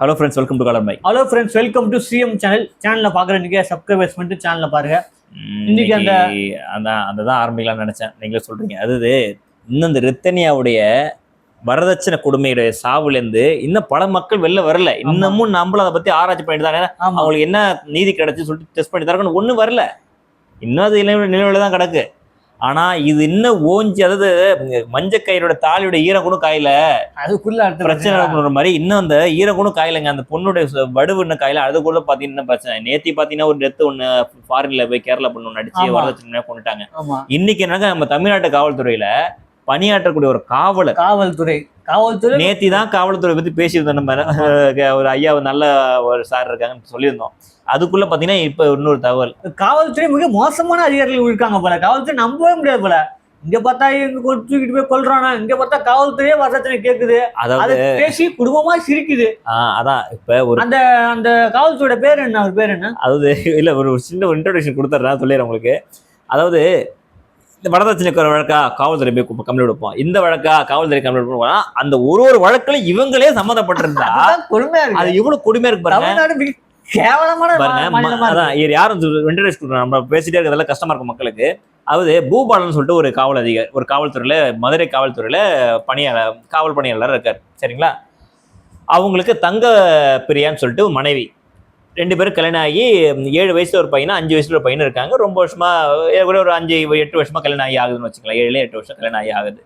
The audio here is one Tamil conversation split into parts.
Hello friends welcome to colour bye hello friends welcome to CM channel சேனல்ல பாக்குற நீங்க சப்ஸ்கிரைபர்ஸ் பண்ணிட்டு சேனல்ல பாருங்க. இன்னைக்கு அந்த- அதான் அந்த தான் ஆரம்பிக்கலாம்னு நினைச்சேன். நீங்களே சொல்றீங்க. அதாவது இன்னும் இந்த ரித்தனியாவுடைய வரதட்சணை கொடுமையுடைய சாவுலேருந்து இன்னும் பல மக்கள் வெளில வரல. இன்னமும் நம்மளும் அதை பத்தி ஆராய்ச்சி பண்ணிட்டு தான் அவங்களுக்கு என்ன நீதி கிடைச்சு சொல்லிட்டு டெஸ்ட் பண்ணி தரணும் ஒன்றும் வரல. இன்னும் அது நிலவு நிலவில் தான் கிடக்கு. ஆனா இது இன்னும் ஓஞ்சி அதாவது மஞ்சக்கயிறோட தாலியோட ஈரம் கூட காயில அதுக்குள்ள பிரச்சனை. மாதிரி இன்னும் அந்த ஈரம் கூட காயிலங்க அந்த பொண்ணுடைய வடுவு இன்னும் காயில அது கூட பாத்தீங்கன்னா பிரச்சனை. நேத்தி பாத்தீங்கன்னா ஒரு டெத்து ஒண்ணு ஃபாரின்ல போய் கேரளா பொண்ணு ஒண்ணு அடிச்சு. வரதட்சணை கொண்டுட்டாங்க. இன்னைக்கு என்னங்க நம்ம தமிழ்நாட்டு காவல்துறையில பணியாற்றக்கூடிய ஒரு காவலர். காவல்துறை. காவல்துறை நேத்தி தான் காவல்துறை பத்தி பேசியிருந்தோம் நம்ம. ஒரு ஐயா நல்ல ஒரு சார் இருக்காங்கன்னு சொல்லியிருந்தோம். அதுக்குள்ள பாத்தீங்கன்னா இப்ப இன்னொரு தகவல். காவல்துறை மிக மோசமான அதிகாரிகள் இருக்காங்க போல. காவல்துறை நம்பவே முடியாது போல. இங்க பார்த்தா இங்க தூக்கிட்டு போய் கொல்றானா? இங்க பார்த்தா காவல்துறையே வரதட்சணை கேக்குது. அதாவது அதை பேசி குடும்பமா சிரிக்குது. அதான். இப்ப ஒரு அந்த அந்த காவல்துறையோட பேர் என்ன? அவர் பேர் என்ன? அதாவது இல்ல ஒரு சின்ன இன்ட்ரோடக்ஷன் கொடுத்துட்றேன் சொல்லிடுறேன் உங்களுக்கு. அதாவது இந்த வரதட்சணைக்கு ஒரு வழக்கா காவல்துறை போய் கம்ப்ளைண்ட் வைப்போம் இந்த வழக்கா காவல்துறை கம்ப்ளைண்ட் பண்ணுவோம் அந்த ஒரு ஒரு வழக்குல இவங்களே சம்மந்தப்பட்டிருந்தா அது எவ்வளவு கொடுமையா இருக்கு பாருங்க. கேவலமான இது யாரும் கொடுக்குறோம் நம்ம பேசிட்டே இருக்கிறதெல்லாம் கஷ்டமா இருக்கும் மக்களுக்கு. அதாவது பூபாலன் சொல்லிட்டு ஒரு காவல் அதிகாரி ஒரு காவல்துறையில மதுரை காவல்துறையில பணியாளர் காவல் பணியாளர் இருக்கார். சரிங்களா? அவங்களுக்கு தங்க பிரியான்னு சொல்லிட்டு மனைவி. ரெண்டு பேரும் கல்யாணம் ஆகி ஏழு வயசுல ஒரு பையனும் அஞ்சு வயசுல ஒரு பையனும் இருக்காங்க. ரொம்ப வருஷமா ஒரு அஞ்சு எட்டு வருஷமா கல்யாணம் ஆகி ஆகுதுன்னு வச்சுக்கலாம் ஏழு எட்டு வருஷம் கல்யாணம் ஆகி ஆகுது.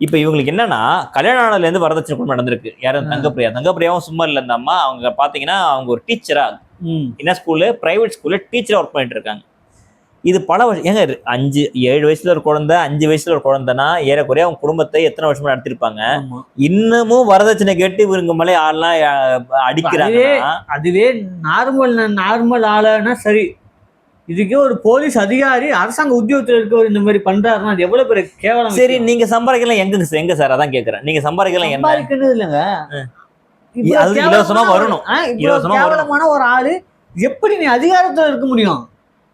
இப்போ இவங்களுக்கு என்னன்னா கல்யாண ஆனதுல இருந்து வரதட்சணை குடும்பம் நடந்திருக்கு. யாரும் தங்கப்பிரியா. தங்கப்பிரியாவும் சும்மா இல்லை இந்த அம்மா அவங்க பாத்தீங்கன்னா அவங்க ஒரு டீச்சரா. என்ன ஸ்கூலு பிரைவேட் ஸ்கூல்ல டீச்சரா ஒர்க் பண்ணிட்டு இருக்காங்க. இது பல வருஷம் ஏங்க அஞ்சு ஏழு வயசுல ஒரு குழந்தை அஞ்சு வயசுல ஒரு குழந்தைனா ஏறக்குறைய அவங்க குடும்பத்தை எத்தனை வருஷமா நடத்திருப்பாங்க. இன்னமும் வரதட்சணை கேட்டு இவங்க மேலே ஆள்லாம் அஹ், அடிக்கிறாங்கன்னா அதுவே நார்மல் நார்மல் ஆளுன்னா சரி. இதுக்கே ஒரு போலீஸ் அதிகாரி அரசாங்க உத்தியோகத்தில் இருக்கவர் இந்த மாதிரி பண்றாருன்னா அது எவ்வளவு பெரிய கேவலம் சரி நீங்க சம்பாதிக்கலாம் எங்க எங்க சார் அதான் கேக்குறேன். நீங்க சம்பாதிக்கலாம் சம்பாதிக்கிறது இல்லைங்க. இலவசமா வரணும். கேவலமான ஒரு ஆளு எப்படி நீ அதிகாரத்துல இருக்க முடியும்?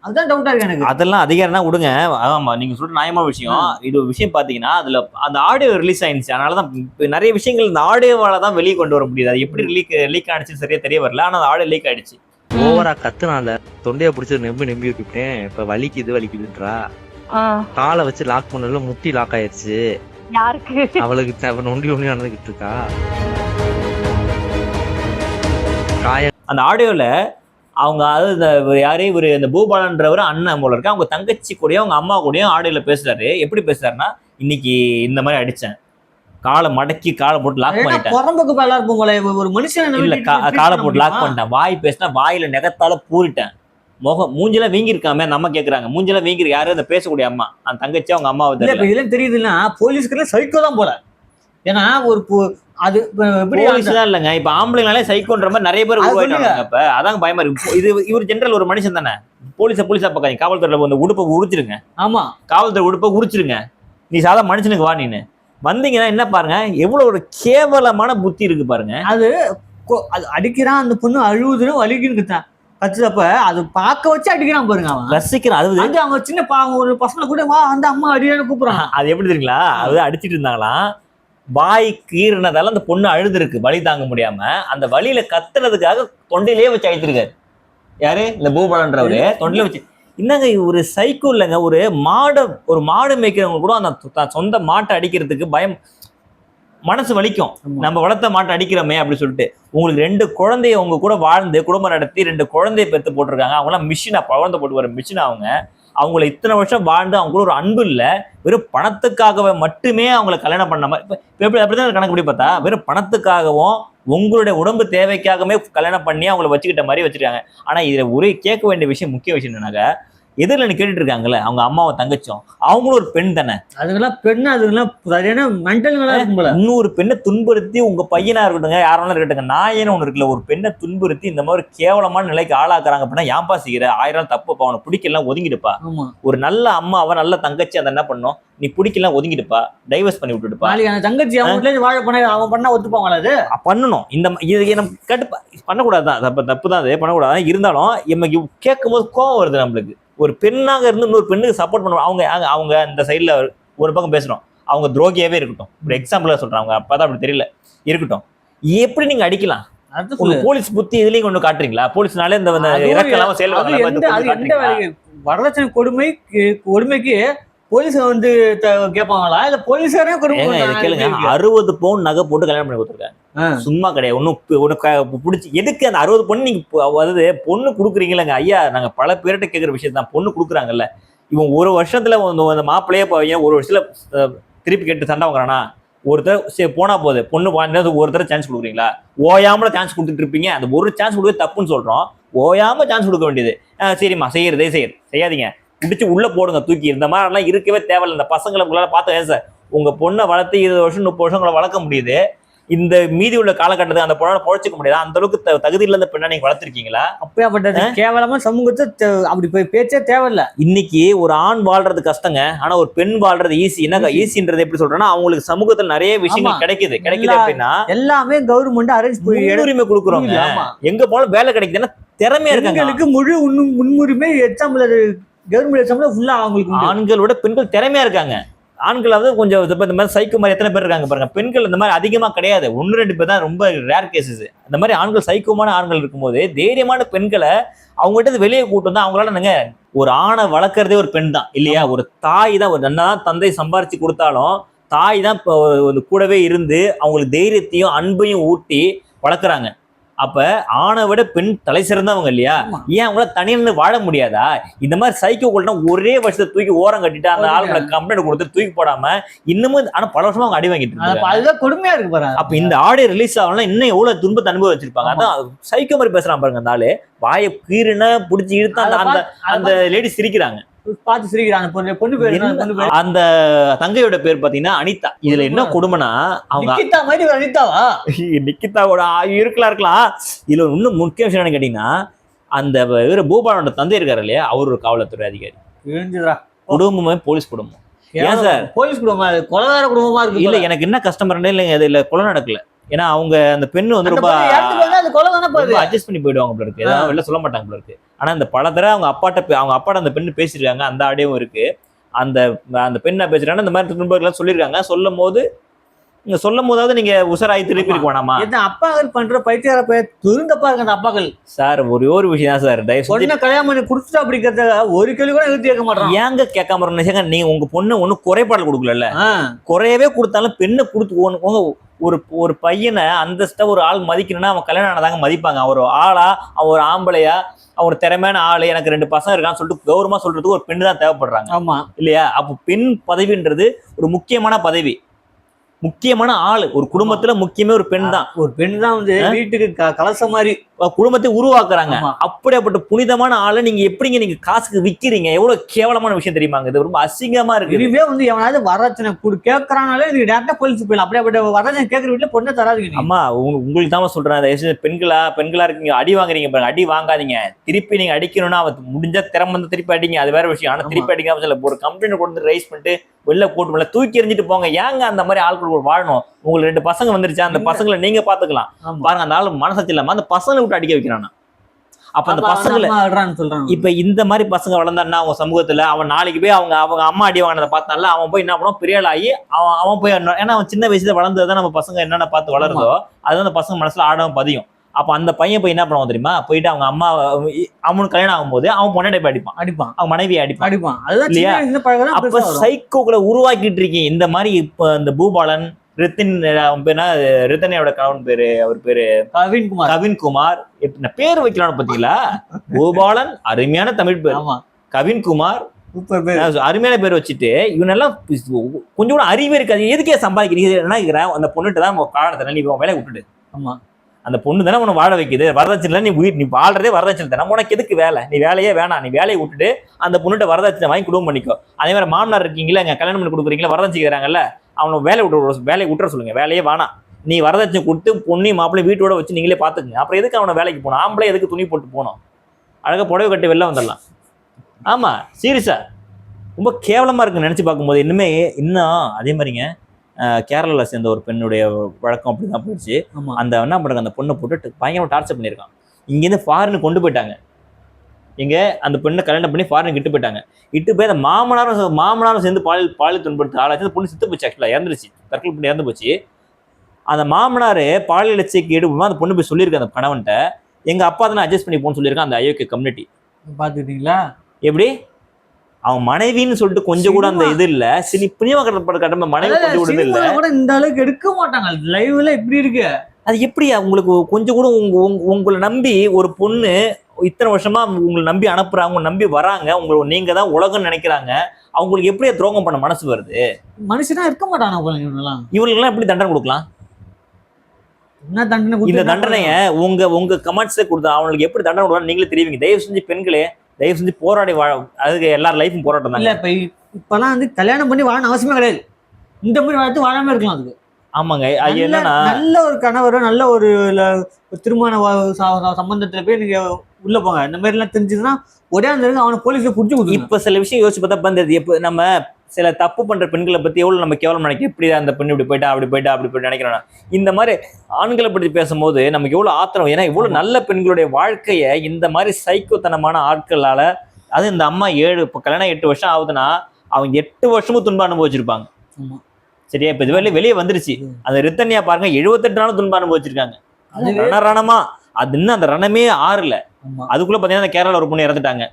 அதுதான் டவுட்டா இருக்கு எனக்கு. அதெல்லாம் அதிகாரம்னா விடுங்க. ஆமா நீங்க சொல்ற நியாயமான விஷயம். இது ஒரு விஷயம் பாத்தீங்கன்னா அதுல அந்த ஆடியோ ரிலீஸ் ஆயிருச்சு அதனாலதான் நிறைய விஷயங்கள் இந்த ஆடியோவால தான் வெளியே கொண்டு வர முடியுது. அது எப்படி லீக் லீக் ஆனிச்சு சரியா தெரிய வரல. ஆனா அந்த ஆடியோ லீக் ஆயிடுச்சு. ஓவரா கத்துனால தொண்டைய பிடிச்சி நெம்பி நெம்பி விட்டுட்டேன் இப்ப வலிக்குது வலிக்குதுன்றா. ஆ, காலை வச்சு லாக் பண்ணல முட்டி லாக் ஆயிருச்சு யாருக்கு? அவளுக்கு தேவை நொண்டி நொண்டி நடந்துகிட்டு இருக்கா. காய அந்த ஆடியோல அவங்க அதாவது இந்த இவர் யாரு? இவர் இந்த பூபாலன்றவர் அண்ணன் போல இருக்கு. அவங்க தங்கச்சி கூடயும் அவங்க அம்மா கூடயும் ஆடியோல பேசுறாரு. எப்படி பேசுறாருன்னா இன்னைக்கு இந்த மாதிரி அடிச்சேன். காலை மடக்கி காலை போட்டு லாக் பண்ணிட்டேன். புறம்புக்கு மேல இருக்கும் போல ஒரு மனுஷன் இல்ல காலை போட்டு லாக் பண்ணிட்டேன். வாய் பேசினா வாயில நெகத்தால பூரிட்டேன். முகம் மூஞ்சில வீங்கி இருக்காம நம்ம கேக்குறாங்க. மூஞ்சில வீங்கி இருக்கு யாரு அந்த பேசக்கூடிய அம்மா? அந்த தங்கச்சி அவங்க அம்மாவை தெரியல இப்ப இதெல்லாம் தெரியுதுன்னா போலீஸ்க்கு சைக்கோ தான் போல. ஏன்னா ஒரு அது இப்ப எப்படி இல்லைங்க. இப்ப ஆம்பளைனாலே சைக்கோன்ற மாதிரி நிறைய பேர் அது உருவாயிட்டாங்க இப்ப. அதான் பயமா இருக்கு. இது இவர் ஜெனரல் ஒரு மனுஷன் தானே. போலீஸ போலீஸா பார்க்காதீங்க. காவல்துறையில வந்து உடுப்பை உரிச்சிருங்க. ஆமா. காவல்துறை உடுப்பை உரிச்சிருங்க. நீ சாதா மனுஷனுக்கு வா நீனு. வந்தீங்கன்னா என்ன பாருங்க எவ்வளவு ஒரு கேவலமான புத்தி இருக்கு பாருங்க. கொ- அது அடிக்கிறான் அந்த பொண்ணு அழுகுதுன்னு வலிக்குன்னு தான் கத்துதப்ப அது பார்க்க வச்சு அடிக்கிறான் பாருங்க அவன். ரசிக்கிறேன் அது அது அவங்க சின்ன பா- ஒரு பசங்களை கூட வா அந்த அம்மா அடியான்னு கூப்பிடுறான். அது எப்படி தெரியுங்களா? அது அடிச்சிட்டு இருந்தாங்களாம். வாய் கீறினதால அந்த பொண்ணு அழுதுருக்கு வலி தாங்க முடியாம. அந்த வலியில கத்துறதுக்காக தொண்டையிலேயே வச்சு அழுத்திருக்காரு யாரு? இந்த பூபாலன்றவரு. தொண்டையில வச்சு என்னங்க ஒரு சைக்கோ இல்லைங்க. ஒரு மாடை ஒரு மாடு மேய்க்கிறவங்க கூட அந்த சொந்த மாட்டை அடிக்கிறதுக்கு பயம் மனசு வலிக்கும். நம்ம வளர்த்த மாட்டை அடிக்கிறோமே அப்படின்னு சொல்லிட்டு. உங்களுக்கு ரெண்டு குழந்தைய உங்க கூட வாழ்ந்து குடும்பம் நடத்தி ரெண்டு குழந்தைய பெத்து போட்டிருக்காங்க. அவங்களாம் மிஷினா குழந்தை போட்டு வர மிஷின் அவங்க. அவங்கள இத்தனை வருஷம் வாழ்ந்து அவங்க கூட ஒரு அன்பு இல்ல. வெறும் பணத்துக்காகவே மட்டுமே அவங்கள கல்யாணம் பண்ண மாதிரி இப்ப எப்படி அப்படிதான் கணக்கு படி பார்த்தா? வெறும் பணத்துக்காகவும் உங்களுடைய உடம்பு தேவைக்காகவே கல்யாணம் பண்ணி அவங்கள வச்சுக்கிட்ட மாதிரி வச்சிருக்காங்க. ஆனா இதுல ஒரே கேட்க வேண்டிய விஷயம் முக்கிய விஷயம் என்னன்னாக்க எதிரில் கேட்டுட்டு இருக்காங்கல்ல அவங்க அம்மாவும் தங்கச்சும் அவங்களும் ஒரு பெண் தானே? அதுங்கெல்லாம் பெண்ணு அதுங்கெல்லாம் சரியான மென்டல்களா இருக்கும் போல. இன்னொரு பெண்ணை துன்புறுத்தி உங்க பையனா இருக்கட்டுங்க யாரெல்லாம் இருக்கட்டுங்க நாயன்னு ஒண்ணு இருக்குல்ல ஒரு பெண்ணை துன்புறுத்தி இந்த மாதிரி கேவலமான நிலைக்கு ஆளாக்குறாங்க அப்படின்னா ஏன்பா செய்கிற ஆயிரம் தப்புப்பா அவனை பிடிக்கலாம் ஒதுங்கிடுப்பா. ஒரு நல்ல அம்மாவை நல்ல தங்கச்சி அதை என்ன பண்ணும்? நீ பிடிக்கலாம் ஒதுங்கிடுப்பா. டைவர்ஸ் பண்ணி விட்டுடுப்பா. அந்த தங்கச்சி அவன் இருந்து வாழ பண்ண அவன் பண்ணா ஒத்துப்பாங்களா அது? பண்ணணும். இந்த இது நம்ம கட்டுப்பா பண்ணக்கூடாது தான் தப்பு தப்பு தான் அது பண்ணக்கூடாது. இருந்தாலும் நமக்கு கேட்கும் போது கோவம் வருது நம்மளுக்கு. ஒரு பெண்ணாக இருந்து இன்னொரு பெண்ணுக்கு சப்போர்ட் பண்ணுவோம் அவங்க அவங்க- இந்த சைடில் ஒரு பக்கம் பேசுறோம். அவங்க துரோகியாவே இருக்கட்டும். ஒரு எக்ஸாம்பிளாக சொல்றாங்க அவங்க அப்பதான் அப்படி தெரியல. இருக்கட்டும். எப்படி நீங்க அடிக்கலாம்? போலீஸ் புத்தி இதுலயும் கொண்டு காட்டுறீங்களா? போலீஸ்னாலே இந்த வரதட்சணை கொடுமை கொடுமைக்கு போலீஸ் வந்து கேட்பாங்களா இல்ல போலீஸாரே? கேளுங்க? அறுபது பவுன் நகை போட்டு கல்யாணம் பண்ணி கொடுத்துருக்காங்க. சும்மா கிடையாது. ஒன்னும் ஒன்னு பிடிச்சி எதுக்கு அந்த அறுபது பொண்ணு நீங்க அதாவது பொண்ணு கொடுக்குறீங்களங்க ஐயா நாங்க பல பேர்கிட்ட கேட்குற விஷயம் தான். பொண்ணு கொடுக்குறாங்கல்ல. இவன் ஒரு வருஷத்துல அந்த மாப்பிள்ளையே பையன் ஒரு வருஷத்துல திருப்பி கேட்டு சண்டை வாங்குறானா? ஒருத்தர் சரி போனா போகுது பொண்ணு வாங்கினது ஒருத்தர் சான்ஸ் கொடுக்குறீங்களா? ஓயாமல சான்ஸ் கொடுத்துட்டு இருப்பீங்க அந்த ஒரு சான்ஸ் கொடுக்க தப்புன்னு சொல்றோம். ஓயாம சான்ஸ் கொடுக்க வேண்டியது. சரிம்மா செய்யறதே செய்யறது. செய்யாதீங்க. பிடிச்சி உள்ள போடுங்க தூக்கி. இந்த மாதிரிலாம் இருக்கவே தேவையில்லை. இந்த பசங்களை உங்களால பார்த்து ஏன் சார்? உங்க பொண்ணை வளர்த்து இருபது வருஷம் முப்பது வருஷம் உங்களை வளர்க்க முடியுது. இந்த மீதி உள்ள காலகட்டத்துக்கு அந்த பொண்ணை பொழைச்சிக்க முடியாது? அந்த அளவுக்கு தகுதி இல்லாத பெண்ணை நீங்க வளர்த்துருக்கீங்களா? அப்பேற்பட்டது கேவலமா சமூகத்தை அப்படி போய் பேச்சே தேவையில்ல. இன்னைக்கு ஒரு ஆண் வாழ்றது கஷ்டங்க. ஆனா ஒரு பெண் வாழ்றது ஈஸி. என்ன ஈஸின்றது எப்படி சொல்றேன்னா அவங்களுக்கு சமூகத்துல நிறைய விஷயங்கள். கிடைக்குது. கிடைக்குது அப்படின்னா எல்லாமே கவர்மெண்ட் அரேஞ்ச் கொடுக்குறோங்க. ஆமா. எங்க போனாலும் வேலை கிடைக்குதுன்னா திறமையா இருக்காங்க. பெண்களுக்கு முழு முன்னுரிமை எக்ஸாம்ல கவர்மெண்ட் எக்ஸாம்ல ஃபுல்லா அவங்களுக்கு ஆண்கள் ஆண்களோட பெண்கள் திறமையா இருக்காங்க. ஆண்கள் வந்து கொஞ்சம் இந்த மாதிரி சைக்கோ மாதிரி எத்தனை பேர் இருக்காங்க பாருங்க. பெண்கள் இந்த மாதிரி அதிகமாக கிடையாது. ஒன்று ரெண்டு பேர் தான் ரொம்ப ரேர் கேசஸ் இந்த மாதிரி ஆண்கள் சைக்கோமான ஆண்கள் இருக்கும்போது தைரியமான பெண்களை அவங்ககிட்ட இருந்து வெளியே கூட்டு வந்தால் அவங்களால என்னங்க ஒரு ஆணை வளர்க்குறதே ஒரு பெண் தான். இல்லையா? ஒரு தாய் தான் ஒரு என்னதான் தந்தை சம்பாரிச்சு கொடுத்தாலும் தாய் தான் இப்போ கூடவே இருந்து அவங்களுக்கு தைரியத்தையும் அன்பையும் ஊட்டி வளர்க்குறாங்க. அப்ப ஆணை விட பெண் தலை சிறந்தவங்க இல்லையா. ஏன் அவங்களால தனியா நின்னு வாழ முடியாதா? இந்த மாதிரி சைக்கோக்கள்னா ஒரே வருஷத்தை தூக்கி ஓரம் கட்டிட்டு அந்த. ஆளுங்களை கம்ப்ளைண்ட் கொடுத்து தூக்கி போடாம இன்னமும் ஆனா பல வருஷமா அவங்க அடி வாங்கிட்டு இருக்காங்க. அதுதான் கொடுமையா இருக்கு பாரு. அப்ப இந்த ஆடியோ ரிலீஸ் ஆகலாம் இன்னும் எவ்வளவு துன்பத்தை அனுபவம் வச்சிருப்பாங்க அதான் சைக்கோ மாதிரி பேசுறான் பாருங்க அந்த ஆளு. வாயை கீறுன புடிச்சு இழுத்து அந்த அந்த அந்த லேடி சிரிக்கிறாங்க. பார்த்து சிரிக்கிறாங்க. பொண்ணு பொண்ணு பேரு? பொண்ணு பேரு அந்த தங்கையோட பேர் பாத்தீங்கன்னா அனிதா. இதுல என்ன கொடுமைனா அவங்க நிக்கிதா மாதிரி ஒரு அனிதாவா? நிக்கிதாவோட இருக்கலாம் இருக்கலாம். இதுல இன்னும் முக்கிய விஷயம் என்னன்னு கேட்டீங்கன்னா அந்த இவர் பூபாலோட தந்தை இருக்காரு இல்லையா? அவர் ஒரு காவல்துறை அதிகாரி. எழுந்துடா குடும்பமே போலீஸ் குடும்பம். ஏன் சார்? போலீஸ் குடும்பமா? இது கொலகார குடும்பமா இருக்கு இல்ல எனக்கு என்ன கஸ்டமர் இல்லைங்க இதுல கொலை நடக்கல. ஏன்னா அவங்க அந்த பெண்ணு வந்து அந்த ரொம்ப அட்ஜஸ்ட் பண்ணி போயிடுவாங்க போல இருக்கு. ஏதாவது வெளில சொல்ல மாட்டாங்க போல இருக்கு. ஆனா இந்த பல தடவை அவங்க அப்பாட்ட அவங்க அப்பாட்ட அந்த பெண்ணு பேசிருக்காங்க அந்த ஆடியோவும் இருக்கு. அந்த அந்த பெண்ணை பேசுறாங்க இந்த மாதிரி துன்பங்கள்லாம் சொல்லியிருக்காங்க. சொல்லும் போது நீங்க சொல்லும் போதாவது நீங்க உசராய் திருப்பி இருக்க வேணாமா என்ன அப்பாக்கள் பண்ற பைத்தியார பைய துருந்தப்பா இருக்கு அந்த அப்பாக்கள். சார் ஒரே ஒரு விஷயம் தான் சார். தயவு பொண்ணை கல்யாணம் பண்ணி குடுத்துட்டு அப்படிங்கிறத ஒரு கேள்வி கூட எழுதி கேட்க மாட்டான். ஏங்க கேட்காம இருந்தீங்க நீங்க உங்க பொண்ணு ஒன்னும் குறைபாடு கொடுக்கல குறையவே கொடுத்தாலும் பெண்ணை கொடுத்து உங்க ஒரு ஒரு பையனை அந்தஸ்தா ஒரு ஆள் மதிக்கணும்னா அவன் கல்யாணம் ஆனதாங்க மதிப்பாங்க. அவர் ஆளா அவன் ஒரு ஆம்பளையா அவன் ஒரு திறமையான ஆளு எனக்கு ரெண்டு பசங்க இருக்கான்னு சொல்லிட்டு கௌரவமா சொல்றதுக்கு ஒரு பெண்ணு தான் தேவைப்படுறாங்க. ஆமா. இல்லையா? அப்போ பெண் பதவின்றது ஒரு முக்கியமான பதவி. முக்கியமான ஆளு. ஒரு குடும்பத்துல முக்கியமே ஒரு பெண் தான். ஒரு பெண் தான் வந்து வீட்டுக்கு க- கலசம் மாதிரி குடும்பத்தை உருவாக்குறாங்க. அப்படியாப்பட்ட புனிதமான ஆளை நீங்க எப்படிங்க நீங்க காசுக்கு விக்கிறீங்க? எவ்வளவு கேவலமான விஷயம் தெரியுமாங்க? இது ரொம்ப அசிங்கமா இருக்கு இனிமே வந்து எவனாவது வரதட்சணை கொடு கேட்கறானாலே நீங்க டேரக்டா போலீஸ் போயிடலாம். அப்படியே வரதட்சணை கேட்கற வீட்டுல பொண்ணை தராதுங்க அம்மா உங்க- உங்களுக்கு தான் சொல்றேன். பெண்களா பெண்களா இருக்கீங்க அடி வாங்குறீங்க பாருங்க. அடி வாங்காதீங்க. திருப்பி நீங்க அடிக்கணும்னா முடிஞ்சா திறமை வந்து திருப்பி அடிங்க. அது வேற விஷயம். ஆனா. திருப்பி அடிக்காம சொல்ல ஒரு கம்ப்ளைண்ட் கொண்டு வந்து ரைஸ் பண்ணிட்டு வெளில போட்டு வெளில தூக்கி எறிஞ்சிட்டு போங்க. ஏங்க அந்த மாதிரி ஆட்கள் வாழணும்? உங்களுக்கு ரெண்டு பசங்க வந்துருச்சா? அந்த. பசங்களை நீங்க பாத்துக்கலாம். பாருங்க அந்த ஆள் மனசாட்சி இல்லாம அந்த பசங்களை விட்டு அடிக்க வைக்கிறானா அப்ப அந்த பசங்களை இப்ப இந்த மாதிரி பசங்க வளர்ந்தான்னா அவங்க சமூகத்துல? அவன் நாளைக்கு போய் அவங்க அவங்க அம்மா அடி வாங்கினதை பார்த்தால அவன் போய் என்ன பண்ணுவான்? பெரிய ஆகி அவன் அவன் போய் ஏன்னா அவன் சின்ன வயசுல வளர்ந்ததுதான் நம்ம பசங்க என்னென்ன பார்த்து வளருதோ அது அந்த பசங்க மனசுல ஆழம் பதியும். அப்ப அந்த பையன் போய் என்ன பண்ணுவான் தெரியுமா? போயிட்டு அவங்க அம்மா அவனுக்கு கல்யாணம் ஆகும்போது அவன் பொண்ணாடி போய் அடிப்பான். அடிப்பான். அவன் மனைவியை அடிப்பான். அடிப்பான். அதுதான் இல்லையா? அப்ப. சைக்கோக்களை உருவாக்கிட்டு இருக்கீங்க. இந்த மாதிரி இப்ப இந்த பூபாலன் ரித்தின் அவன் பேர்னா ரித்தனையோட கணவன் பேரு அவர் பேரு கவின்குமார். கவின்குமார். பேர் வைக்கலாம்னு பாத்தீங்களா? பூபாலன் அருமையான தமிழ் பேர். ஆமா. கவின்குமார். அருமையான பேர் வச்சுட்டு இவனெல்லாம் கொஞ்சம் கூட அறிவே இருக்காது. எதுக்கே சம்பாதிக்கிறீங்க என்ன அந்த பொண்ணுட்டு தான் காலத்தை நீ உன் வேலையை விட்டுடு. ஆமா. அந்த பொண்ணு தானே உன்னை வாழ வைக்குது. வரதட்சணை நீ உயிர் நீ வாழ்றதே வரதட்சணை தானே. உனக்கு எதுக்கு வேலை? நீ வேலையே வேணாம். நீ வேலையை விட்டுட்டு அந்த பொண்ணுகிட்ட வரதட்சணை வாங்கி குடும்பம் பண்ணிக்கோ. அதே மாதிரி மாமனார் இருக்கீங்களா இங்க கல்யாணம் பண்ணி கொடுக்குறீங்களா? வரதட்சணை கேட்கறாங்கல்ல அவனை வேலை விட்டு வேலையை விட்டுற சொல்லுங்க. வேலையே வேணாம். நீ வரதட்சணை கொடுத்து பொண்ணையும் மாப்பிள்ளை வீட்டோட வச்சு நீங்களே பாத்துக்கங்க அப்புறம் எதுக்கு அவனை வேலைக்கு போகணும்? ஆம்பளை எதுக்கு துணி போட்டு போகணும்? அழகா புடவை கட்டி வெளில வந்துடலாம். ஆமா சீரியஸா? ரொம்ப கேவலமா இருக்கு நினைச்சு பார்க்கும்போது இன்னுமே இன்னும் அதே மாதிரிங்க அஹ், கேரளால சேர்ந்த ஒரு பெண்ணுடைய வழக்கம் அப்படிதான் போயிடுச்சு. ஆமா. அந்த என்ன பண்றாங்க? அந்த பொண்ணை போட்டு பயங்கரமா டார்ச்சர் பண்ணியிருக்கான். இங்கேருந்து ஃபாரின் கொண்டு போயிட்டாங்க. இங்க அந்த பெண்ணை கல்யாணம் பண்ணி ஃபாரின் இட்டு போயிட்டாங்க. இட்டு போய் அந்த மாமனாரும் மாமனாரும் சேர்ந்து பால் பால் துன்படுத்த ஆளாச்சு அந்த பொண்ணு சித்து போச்சு ஆக்சுவலா இறந்துருச்சு. தற்கொலை பண்ணி இறந்து போச்சு. அந்த மாமனார் பாலியல் இச்சைக்கு ஈடுபடுமா அந்த பொண்ணு போய் சொல்லியிருக்கு அந்த கணவன்கிட்ட. எங்க அப்பா தான் அட்ஜஸ்ட் பண்ணி போன்னு சொல்லியிருக்கான் அந்த அயோக்கிய கம்யூனிட்டி பாத்துக்கிட்டீங்களா எப்படி? அவன் மனைவின்னு சொல்லிட்டு கொஞ்சம் கூட அந்த இது இல்ல. சினி புனியமா கட்டப்பட கடமை மனைவி கொஞ்சம் கூட இல்ல. கூட இந்த அளவுக்கு எடுக்க மாட்டாங்க. லைவ்ல இப்படி இருக்கு? அது எப்படி உங்களுக்கு கொஞ்சம் கூட உங்க- உங்களை நம்பி ஒரு பொண்ணு இத்தனை வருஷமா உங்களை நம்பி அனுப்புறாங்க உங்களை நம்பி வராங்க உங்களை நீங்க தான் உலகம் நினைக்கிறாங்க. அவங்களுக்கு எப்படி துரோகம் பண்ண மனசு வருது? மனுஷனா இருக்க போல இவங்கெல்லாம் இவங்களுக்கெல்லாம் எப்படி தண்டனை கொடுக்கலாம்? என்ன தண்டனை இந்த தண்டனைய உங்க உங்க கமெண்ட்ஸே கொடுத்தா அவங்களுக்கு எப்படி தண்டனை கொடுக்கணும் நீங்களே தெரிவிங்க. தயவு செஞ்சு பெண்களே தயவு செஞ்சு போராடி வாழ அதுக்கு எல்லார் லைஃபும் போராட்டம் இல்ல தாங்க இப்ப இப்பெல்லாம் வந்து கல்யாணம் பண்ணி வாழணும் அவசியமே கிடையாது. இந்த மாதிரி வாழ்த்து வாழாம இருக்கலாம் அதுக்கு. ஆமாங்க. அது நல்ல- என்னன்னா நல்ல ஒரு கணவரோ நல்ல ஒரு திருமண சம்பந்தத்துல போய் நீங்க உள்ள போங்க. இந்த மாதிரி எல்லாம் தெரிஞ்சதுன்னா ஒரே அந்த அவனை போலீஸ்ல புடிச்சு கொடுங்க இப்ப சில விஷயம் யோசிச்சு பார்த்தா பந்தது எப்ப நம்ம சில தப்பு பண்ற பெண்களை பத்தி எவ்வளவு நம்ம கேவலம் நினைக்க எப்படி அந்த பெண் இப்படி போயிட்டா அப்படி போயிட்டா அப்படி போயிட்டு நினைக்கிறோம் இந்த மாதிரி ஆண்களை பற்றி பேசும்போது நமக்கு எவ்வளவு ஆத்திரம் ஏன்னா இவ்வளவு நல்ல பெண்களுடைய வாழ்க்கைய இந்த மாதிரி சைக்கோத்தனமான ஆட்களால அது இந்த அம்மா ஏழு இப்போ கல்யாணம் எட்டு வருஷம் ஆகுதுன்னா அவங்க எட்டு வருஷமும் துன்பம் அனுபவிச்சிருப்பாங்க. சரியா? இப்ப இதுவரை வெளியே வந்துருச்சு. அந்த ரித்தன்யா பாருங்க எழுபத்தெட்டு நாளும் துன்பம் அனுபவிச்சிருக்காங்க. ரண ரணமா அது இன்னும் அந்த ரணமே ஆறல. அதுக்குள்ள பாத்தீங்கன்னா அந்த கேரளா ஒரு பொண்ணு இறந்துட்டாங்க.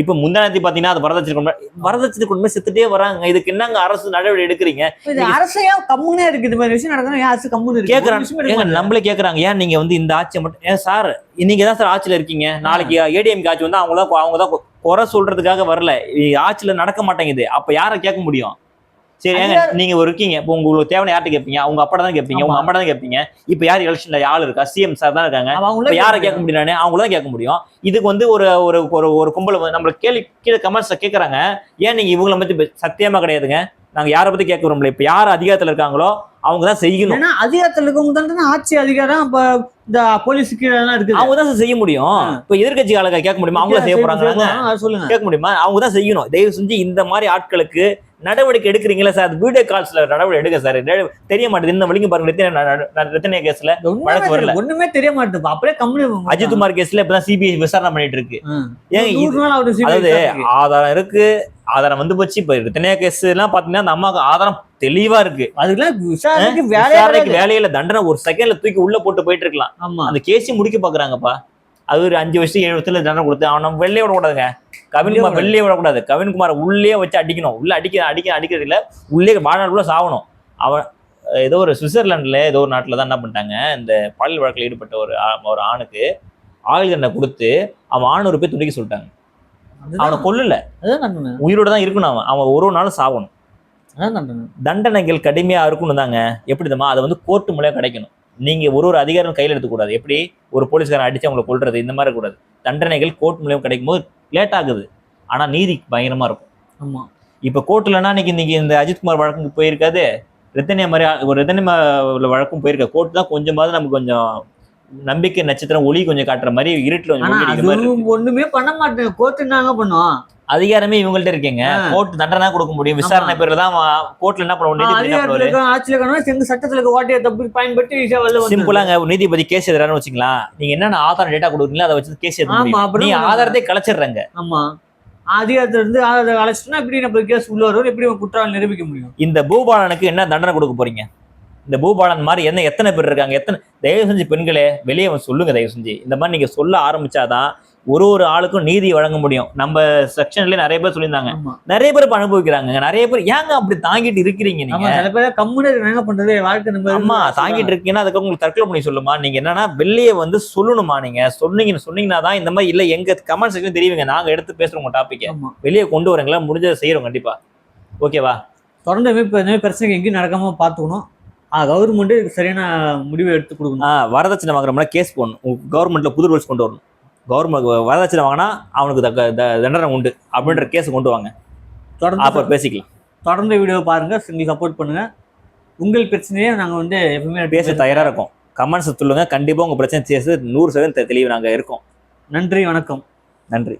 இப்ப முந்தானத்தி பாத்தீங்கன்னா அது வரதட்சணை குடும்பம் வரதட்சணை குடும்பம் செத்துட்டே வராங்க. இதுக்கு என்னங்க அரசு நடவடிக்கை எடுக்கிறீங்க? இது அரசு ஏன் கம்முனே இருக்கு இந்த மாதிரி விஷயம் ஏன் அரசு கம்முன்னு இருக்கு கேக்குறாங்க. நம்மளே கேக்குறாங்க. ஏன் நீங்க வந்து இந்த ஆட்சியை மட்டும் ஏன் சார் நீங்க தான் சார் ஆட்சியில இருக்கீங்க. நாளைக்கு ஏடிஎம் ஆட்சி வந்து அவங்க தான் அவங்க தான் குறை சொல்றதுக்காக வரல. இது ஆட்சியில நடக்க மாட்டேங்குது. அப்ப யாரை கேட்க முடியும்? சரி ஏங்க நீங்க ஒரு இருக்கீங்க. இப்போ உங்களுக்கு தேவை யார்கிட்ட கேட்பீங்க உங்க அப்பா தான் கேட்பீங்க உங்க. அம்மா தான் கேட்பீங்க இப்ப யார் எலெக்ஷன்ல ஆள் இருக்கா? சிஎம் சார் தான் இருக்காங்க. இப்ப யாரை கேட்க முடியும் அவங்கள தான் கேட்க முடியும். இதுக்கு வந்து ஒரு ஒரு ஒரு ஒரு கும்பல நம்மள கேள்வி கீழே கமெண்ட்ஸ்ல கேக்குறாங்க. ஏன் நீங்க இவங்கள பத்தி சத்தியமா கிடையாதுங்க? நாங்க யாரை பத்தி கேட்க விரும்பல. இப்ப யார் அதிகாரத்துல இருக்காங்களோ அவங்க தான் செய்யணும். ஏன்னா அதிகாரத்துல இருக்கவங்க தானே ஆட்சி அதிகாரம் இப்ப இந்த போலீஸ் கீழே எல்லாம் இருக்குது. அவங்க தான் செய்ய முடியும். இப்ப எதிர்கட்சி ஆளுங்க கேட்க முடியுமா? அவங்கள செய்ய போறாங்க சொல்லுங்க. கேட்க முடியுமா? அவங்க தான் செய்யணும். தயவு செஞ்சு இந்த மாதிரி ஆட்களுக்கு நடவடிக்கை எடுக்கிறீங்களா சார்? வீடியோ கால்ஸ்ல நடவடிக்கை எடுக்க சார். தெரிய மாட்டேது இந்த வழிங்க பாருங்க. ரத்தின கேஸ்ல வழக்கு வரல. ஒண்ணுமே தெரிய மாட்டேது. அப்படியே கம்மி அஜித் குமார் கேஸ்ல இப்பதான் சிபிஐ விசாரணை பண்ணிட்டு இருக்கு. அதாவது ஆதாரம் இருக்கு. ஆதாரம் வந்து போச்சு. இப்ப ரத்தினியா கேஸ் எல்லாம் பாத்தீங்கன்னா அந்த அம்மாவுக்கு ஆதாரம் தெளிவா இருக்கு. அதுக்கெல்லாம் விசாரணைக்கு விசாரணைக்கு. வேலையில தண்டனை ஒரு செகண்ட்ல தூக்கி உள்ள போட்டு போயிட்டு இருக்கலாம். அந்த கேஸையும் முடிக்க பாக்குறாங்கப்பா. அது ஒரு அஞ்சு வருஷம் ஏழு வருஷத்துல தண்டனை கொடுத்து அவனை வெள்ளைய விடக்கூடாதுங்க கவின்குமார் வெளியே விடக்கூடாது. கவின்குமார் உள்ளே வச்சு அடிக்கணும். உள்ள அடிக்க அடிக்க அடிக்கிறது இல்ல. உள்ளே வாழ்நாளுக்குள்ள சாவணும் அவன் அஹ் ஏதோ ஒரு சுவிட்சர்லாந்துல ஏதோ ஒரு நாட்டுல தான் என்ன பண்ணிட்டாங்க? இந்த பாலியல் வழக்கில் ஈடுபட்ட ஒரு ஒரு ஆணுக்கு ஆயுள் தண்டனை கொடுத்து அவன் ஆணூறு பேர் துடிக்க சொல்லிட்டாங்க அவனை கொல்லல. உயிரோட தான் இருக்கணும் அவன். அவன் ஒரு ஒரு நாளும் தண்டனை. தண்டனைகள் கடுமையா இருக்கணும் தாங்க எப்படி தெரியுமா? அதை வந்து கோர்ட்டு மூலியம் கிடைக்கணும். நீங்க ஒரு ஒரு அதிகாரம் கையில் எடுத்துக்கூடாது எப்படி? ஒரு போலீஸ்காரன் அடிச்சு அவங்களை கொல்றது இந்த மாதிரி கூடாது தண்டனைகள் கோர்ட் மூலியம் கிடைக்கும் போது லேட் ஆகுது. ஆனா நீதி பயங்கரமா இருக்கும். ஆமா. இப்ப கோர்ட்லன்னா இன்னைக்கு இன்னைக்கு இந்த அஜித்குமார் வழக்கு போயிருக்காது? ரித்தனியா மாதிரி ஒரு ரித்தனியா வழக்கும் போயிருக்கா கோர்ட் தான் கொஞ்சமாவது நமக்கு கொஞ்சம் நம்பிக்கை நட்சத்திரம் ஒளி கொஞ்சம் காட்டுற மாதிரி இருட்டுல கொஞ்சம் ஒண்ணுமே பண்ண மாட்டேன். கோர்ட்டு என்னங்க பண்ணும் அதிகாரமே இவங்கள்ட்ட இருக்கீங்க. கோர்ட் தண்டனை கொடுக்க முடியும். விசாரணை பேர்ல தான் கோர்ட்ல என்ன பண்ணுவாரு? இருக்க ஆட்சியில எங்க சட்டத்துல வாட்டியை தப்பு வந்து சிம்பிளாங்க நீதிபதி கேஸ் எழுதுறான்னு வச்சுக்கலாம் நீங்க என்னென்ன ஆதாரம் டேட்டா கொடுக்குறீங்களோ அதை வச்சு கேஸ் முடியும். நீ. ஆதாரத்தை கலைச்சிடுறங்க. ஆமா. அதிகாரத்துல இருந்து அதை அழைச்சிட்டோம்னா எப்படி நம்ம கேஸ் உள்ள வரும் எப்படி குற்றம் நிரூபிக்க முடியும்? இந்த பூபாலனுக்கு என்ன தண்டனை கொடுக்க போறீங்க? இந்த பூபாலன் மாதிரி என்ன எத்தனை பேர் இருக்காங்க? எத்தனை தயவு செஞ்சு பெண்களே வெளியே சொல்லுங்க தயவு செஞ்சு. இந்த மாதிரி நீங்க சொல்ல ஆரம்பிச்சாதான் ஒரு ஒரு ஆளுக்கும் நீதி வழங்க முடியும். நம்ம செக்ஷன்ல நிறைய பேர் சொல்லியிருந்தாங்க. நிறைய பேர் அனுபவிக்கிறாங்க. நிறைய பேர் ஏங்க அப்படி தாங்கிட்டு இருக்கிறீங்க நீங்க? சில பேர் கம்முன்னு என்ன பண்றது வாழ்க்கை நம்ம அம்மா தாங்கிட்டு இருக்கீங்கன்னா அதுக்கு உங்களுக்கு தற்கொலை பண்ணி சொல்லுமா? நீங்க என்னன்னா வெளியே வந்து சொல்லணுமா நீங்க? சொன்னீங்க சொன்னீங்கன்னா தான் இந்த மாதிரி இல்ல எங்க கமெண்ட் செக்ஷன் தெரியுங்க. நாங்க எடுத்து பேசுறோம் உங்க டாபிக் வெளியே கொண்டு வரீங்களா? முடிஞ்சதை செய்யறோம் கண்டிப்பா. ஓகேவா தொடர்ந்து இந்த மாதிரி பிரச்சனை எங்கேயும் நடக்காம பார்த்துக்கணும். கவர்மெண்ட் சரியான முடிவை எடுத்து கொடுக்கணும். வரதட்சணை வாங்குறோம்னா கேஸ் போடணும். கவர்மெண்ட்ல புது ரூல்ஸ் கொண்டு வரணும். கவர்மெண்ட் வரதட்சணை வாங்கினா அவனுக்கு தக்க தண்டனை உண்டு அப்படின்ற கேஸ் கொண்டு வாங்க. தொடர்ந்து அப்ப பேசிக்கலாம். தொடர்ந்து வீடியோ பாருங்க எங்களுக்கு சப்போர்ட் பண்ணுங்க. உங்கள் பிரச்சனையை நாங்க வந்து எப்பவுமே பேச தயாரா இருக்கும். கமெண்ட்ஸ் சொல்லுங்க. கண்டிப்பா உங்க பிரச்சனை பேச நூறு சதவீதம் தெளிவு நாங்க இருக்கோம். நன்றி வணக்கம். நன்றி.